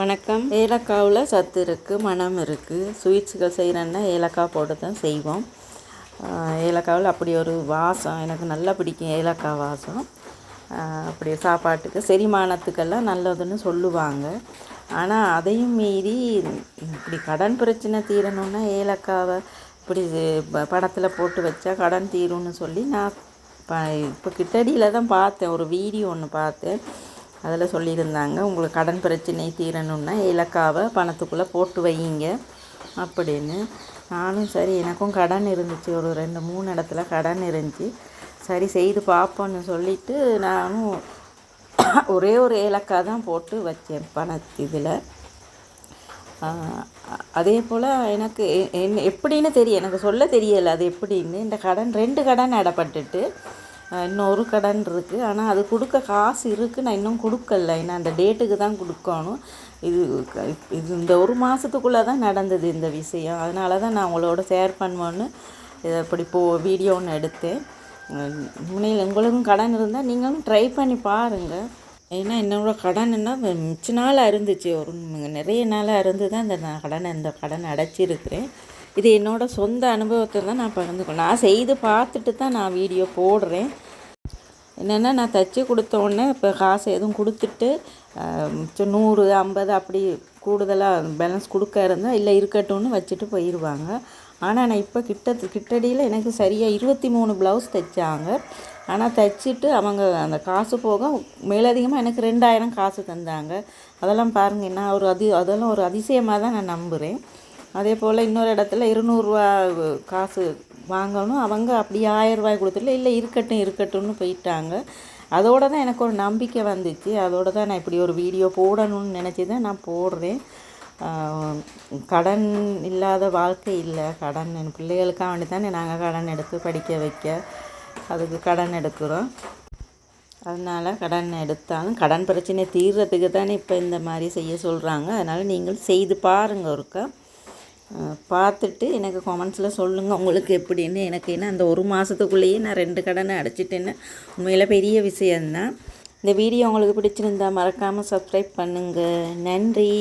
வணக்கம். ஏலக்காவில் சத்து இருக்குது மணம் இருக்குது ஸ்வீட்ஸுகள் செய்கிறேன்னா ஏலக்காய் போட்டு தான் செய்வோம் ஏலக்காவில் அப்படி ஒரு வாசம் எனக்கு நல்லா பிடிக்கும் ஏலக்காய் வாசம். அப்படி சாப்பாட்டுக்கு செரிமானத்துக்கெல்லாம் நல்லதுன்னு சொல்லுவாங்க. ஆனால் அதையும் மீறி இப்படி கடன் பிரச்சனை தீரணுன்னா ஏலக்காவை இப்படி படத்தில் போட்டு வச்சா கடன் தீரும்னு சொல்லி நான் இப்போ கிட்டடியில் தான் பார்த்தேன். ஒரு வீடியோ ஒன்று பார்த்தேன். அதில் சொல்லியிருந்தாங்க உங்களுக்கு கடன் பிரச்சனை தீரணும்னா ஏலக்காவை பணத்துக்குள்ளே போட்டு வையுங்க அப்படின்னு. நானும் சரி எனக்கும் கடன் இருந்துச்சு ஒரு ரெண்டு மூணு இடத்துல கடன் இருந்துச்சு. சரி செய்து பார்ப்போன்னு சொல்லிட்டு நானும் ஒரே ஒரு ஏலக்காய் தான் போட்டு வச்சேன் பணத்து இதில். அதே போல் எனக்கு என் என்ன எப்படின்னு தெரியும் எனக்கு சொல்ல தெரியலை அது எப்படின்னு. இந்த கடன் ரெண்டு கடன் இடப்பட்டுட்டு இன்னும் ஒரு கடன் இருக்குது ஆனால் அது கொடுக்க காசு இருக்குது நான் இன்னும் கொடுக்கல. ஏன்னா அந்த டேட்டுக்கு தான் கொடுக்கணும். இது இது இந்த ஒரு மாதத்துக்குள்ளே தான் நடந்தது இந்த விஷயம். அதனால தான் நான் உங்களோட ஷேர் பண்ணுவேன்னு இதை இப்படி போ வீடியோ ஒன்று எடுத்தேன். முனையில் உங்களுக்கும் கடன் இருந்தால் நீங்களும் ட்ரை பண்ணி பாருங்கள் ஏன்னா என்னோட கடன் என்ன மிச்ச நாளாக இருந்துச்சு. ஒரு நிறைய நாளாக இருந்து தான் இந்த நான் கடனை இந்த கடன் அடைச்சிருக்கிறேன். இது என்னோடய சொந்த அனுபவத்தை தான் நான் பகிர்ந்துக்கணும். நான் செய்து பார்த்துட்டு தான் நான் வீடியோ போடுறேன். என்னென்னா நான் தைச்சி கொடுத்த உடனே இப்போ காசு எதுவும் கொடுத்துட்டு நூறு ஐம்பது அப்படி கூடுதலாக பேலன்ஸ் கொடுக்க இருந்தால் இல்லை இருக்கட்டும்னு வச்சுட்டு போயிடுவாங்க ஆனால் நான் இப்போ கிட்ட கிட்டடியில் எனக்கு சரியாக இருபத்தி மூணு ப்ளவுஸ் தைச்சாங்க. ஆனால் தைச்சிட்டு அவங்க அந்த காசு போக மேலதிகமாக எனக்கு ரெண்டாயிரம் காசு தந்தாங்க. அதெல்லாம் பாருங்கள் என்ன ஒரு அதி அதெல்லாம் ஒரு அதிசயமாக தான் நான் நம்புகிறேன் அதே போல் இன்னொரு இடத்துல இருநூறுவா காசு வாங்கணும். அவங்க அப்படி ஆயிரம் ரூபாய் கொடுத்துட்டு இல்லை இருக்கட்டும் இருக்கட்டும்னு போயிட்டாங்க. அதோட தான் எனக்கு ஒரு நம்பிக்கை வந்துச்சு. அதோட தான் நான் இப்படி ஒரு வீடியோ போடணும்னு நினச்சி தான் நான் போடுறேன். கடன் இல்லாத வாழ்க்கை இல்லை. கடன் என் பிள்ளைகளுக்காக வேண்டி தானே நாங்கள் கடன் எடுத்து படிக்க வைக்க. அதுக்கு கடன் எடுக்கிறோம். அதனால் கடன் எடுத்தாலும் கடன் பிரச்சனை தீர்றதுக்கு தானே இப்போ இந்த மாதிரி செய்ய சொல்கிறாங்க அதனால் நீங்கள் செய்து பாருங்கள் ஒருக்கா. பார்த்துட்டு எனக்கு கமெண்ட்ஸில் சொல்லுங்கள் உங்களுக்கு எப்படின்னு? எனக்கு என்ன அந்த ஒரு மாதத்துக்குள்ளேயே நான் ரெண்டு கடனை அடைச்சிட்டேன்னு? உண்மையில் பெரிய விஷயந்தான் இந்த வீடியோ உங்களுக்கு பிடிச்சிருந்தா மறக்காமல் சப்ஸ்கிரைப் பண்ணுங்கள் நன்றி.